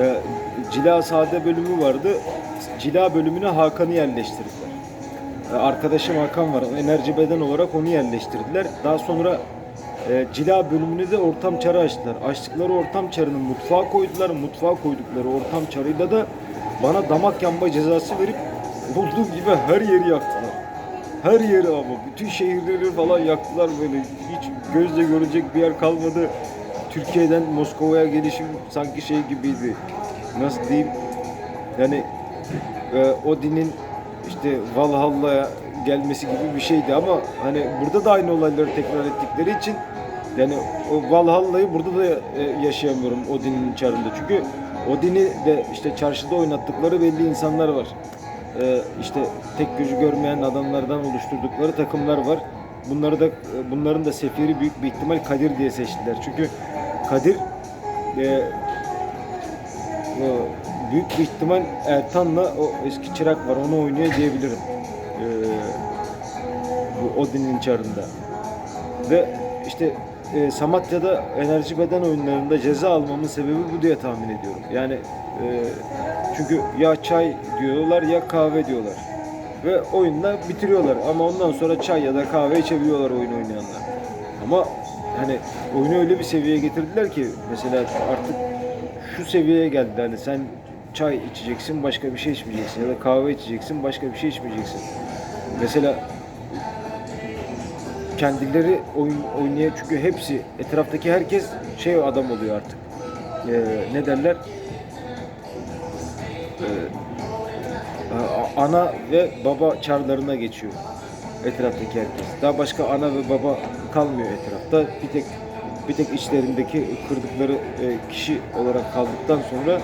Ee, Cila Sade bölümü vardı. Cila bölümüne Hakan'ı yerleştirdiler. Ee, Arkadaşım Hakan var. Enerji beden olarak onu yerleştirdiler. Daha sonra e, Cila bölümünü de ortam çarı açtılar. Açtıkları ortam çarını mutfağa koydular. Mutfağa koydukları ortam çarıyla da bana damak yanma cezası verip olduğu gibi her yeri yaktılar. Her yeri ama bütün şehirleri falan yaktılar böyle. Hiç gözle görecek bir yer kalmadı. Türkiye'den Moskova'ya gelişim sanki şey gibiydi. Nasıl diyeyim? Yani e, Odin'in işte Valhalla'ya gelmesi gibi bir şeydi ama hani burada da aynı olayları tekrar ettikleri için yani o Valhalla'yı burada da e, yaşayamıyorum Odin'in çarında. Çünkü Odin'i de işte çarşıda oynattıkları belli insanlar var. E, işte tek gözü görmeyen adamlardan oluşturdukları takımlar var. Bunları da bunların da sefiri büyük bir ihtimal Kadir diye seçtiler. Çünkü Kadir e, o büyük bir ihtimal Ertan'la o eski çırak var onu oynuyor diyebilirim. Ee, bu Odin'in çarında. Ve işte e, Samatya'da enerji beden oyunlarında ceza almamın sebebi bu diye tahmin ediyorum. Yani e, çünkü ya çay diyorlar ya kahve diyorlar. Ve oyunda bitiriyorlar ama ondan sonra çay ya da kahve içebiliyorlar oyun oynayanlar. Ama hani oyunu öyle bir seviyeye getirdiler ki mesela artık şu seviyeye geldi. Hani sen çay içeceksin, başka bir şey içmeyeceksin ya da kahve içeceksin, başka bir şey içmeyeceksin. Mesela kendileri oyun oynaya çünkü hepsi etraftaki herkes şey adam oluyor artık. Ee, ne derler? Ee, ana ve baba çarlarına geçiyor etraftaki herkes. Daha başka ana ve baba kalmıyor etrafta. Bir tek bir tek içlerindeki kırdıkları e, kişi olarak kaldıktan sonra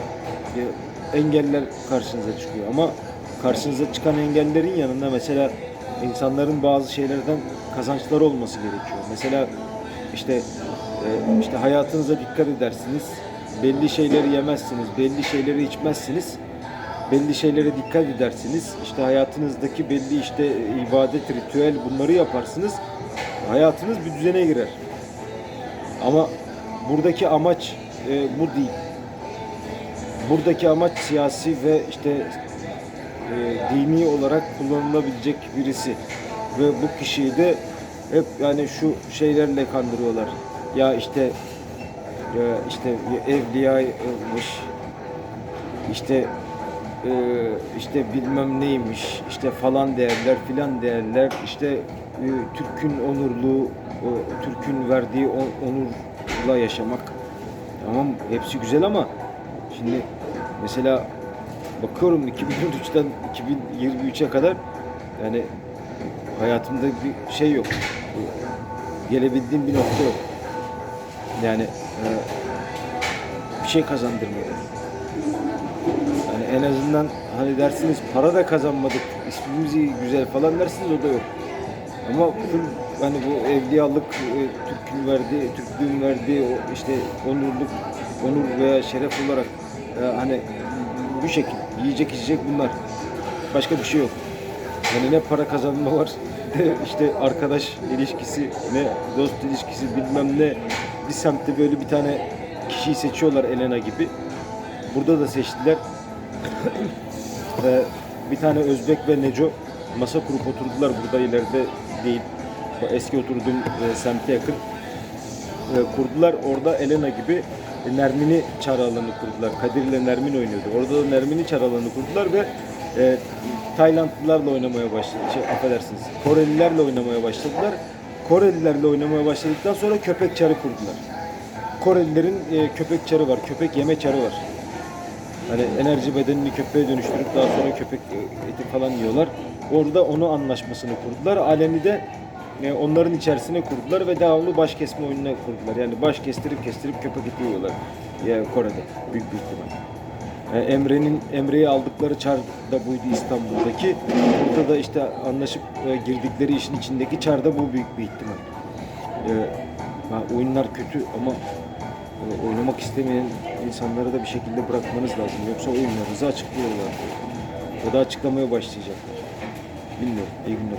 e, engeller karşınıza çıkıyor. Ama karşınıza çıkan engellerin yanında mesela insanların bazı şeylerden kazançları olması gerekiyor. Mesela işte e, işte hayatınıza dikkat edersiniz. Belli şeyleri yemezsiniz, belli şeyleri içmezsiniz belli şeylere dikkat edersiniz. İşte hayatınızdaki belli işte ibadet, ritüel bunları yaparsınız. Hayatınız bir düzene girer. Ama buradaki amaç e, bu değil. Buradaki amaç siyasi ve işte e, dini olarak kullanılabilecek birisi. Ve bu kişiyi de hep yani şu şeylerle kandırıyorlar. Ya işte ya işte evliyaymış, işte e, işte bilmem neymiş, işte falan değerler filan değerler, işte e, Türk'ün onurlu, o, Türk'ün verdiği onurla yaşamak. Tamam hepsi güzel ama şimdi mesela bakıyorum 2013'ten 2023'e kadar yani hayatımda bir şey yok. Gelebildiğim bir nokta yok. Yani e, bir şey kazandırmadı. En azından hani dersiniz para da kazanmadık, ismimiz güzel falan dersiniz o da yok. Ama full hani bu evliyalık, e, Türk'ün verdiği, Türklüğün verdiği o işte onurluk, onur veya şeref olarak e, hani bu şekil yiyecek içecek bunlar. Başka bir şey yok. Yani ne para kazanma var, ne işte arkadaş ilişkisi, ne dost ilişkisi bilmem ne. Bir semtte böyle bir tane kişiyi seçiyorlar Elena gibi. Burada da seçtiler. Ve bir tane Özbek ve Neco masa kurup oturdular burada ileride değil. Eski oturduğum e, semte yakın. E, kurdular orada Elena gibi e, Nermin'i çar alanı kurdular. Kadir ile Nermin oynuyordu. Orada da Nermin'i çar alanı kurdular ve e, Taylandlılarla oynamaya başladı. Şey, affedersiniz. Korelilerle oynamaya başladılar. Korelilerle oynamaya başladıktan sonra köpek çarı kurdular. Korelilerin e, köpek çarı var, köpek yeme çarı var. Hani enerji bedenini köpeğe dönüştürüp daha sonra köpek eti falan yiyorlar. Orada onu anlaşmasını kurdular. Alemi de e, onların içerisine kurdular ve devamlı baş kesme oyununa kurdular. Yani baş kestirip kestirip köpek eti yiyorlar. Ya Kore'de büyük bir ihtimal. E, Emre'nin Emre'yi aldıkları çar da buydu İstanbul'daki. Burada da işte anlaşıp e, girdikleri işin içindeki çar da bu büyük bir ihtimal. E, ha, oyunlar kötü ama oynamak istemeyen insanları da bir şekilde bırakmanız lazım. Yoksa oyunlarınızı açıklıyorlar. Ya da açıklamaya başlayacaklar. Bilmiyorum. İyi günler.